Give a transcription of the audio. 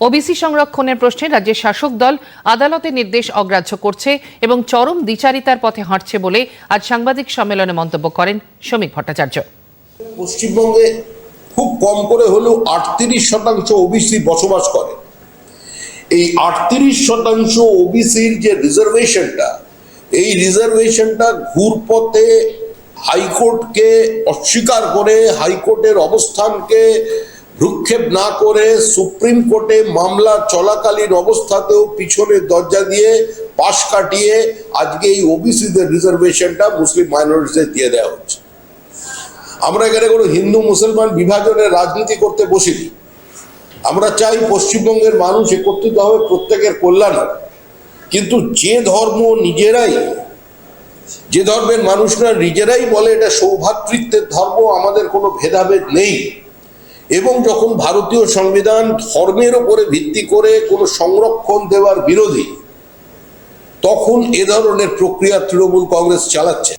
OBC সংরক্ষণের প্রশ্নে রাজ্যের শাসক দল আদালতের নির্দেশ অগ্রাহ্য করছে এবং চরম দ্বিচারিতার পথে হাঁটছে বলে আজ সাংবাদিক সম্মেলনে মন্তব্য করেন শ্রমিক ভট্টাচার্য। পশ্চিমবঙ্গে খুব কম করে হলেও আটত্রিশ শতাংশ ওবিসি বসবাস করে। এই আটত্রিশ শতাংশ ওবিসির যে রিজার্ভেশনটা, এই রিজার্ভেশনটা ঘুরপথে হাইকোর্টকে অস্বীকার করে, হাইকোর্টের অবস্থানকে ভ্রুক্ষেপ না করে সুপ্রিম কোর্টে মামলা চলাকালীন অবস্থাতেও পিছনের দরজা দিয়ে পাশ কাটিয়ে আজকে এই ওবিসিদের রিজার্ভেশনটা মুসলিম মাইনরিটিদের দিয়ে দেওয়া হচ্ছে। আমরা এখানে কোনো হিন্দু, মুসলমান বিভাজনের রাজনীতি করতে বসিনি। আমরা চাই পশ্চিমবঙ্গের মানুষ একত্রিত হবে প্রত্যেকের কল্যাণ। কিন্তু যে ধর্ম নিজেরাই, যে ধর্মের মানুষরা নিজেরাই বলে এটা সৌভাতৃত্বের ধর্ম, আমাদের কোনো ভেদাভেদ নেই। এবং যখন ভারতীয় সংবিধান ধর্মের উপরে ভিত্তি করে কোনো সংরক্ষণ দেওয়ার বিরোধী, তখন এ ধরনের প্রক্রিয়া তৃণমূল কংগ্রেস চালাচ্ছে।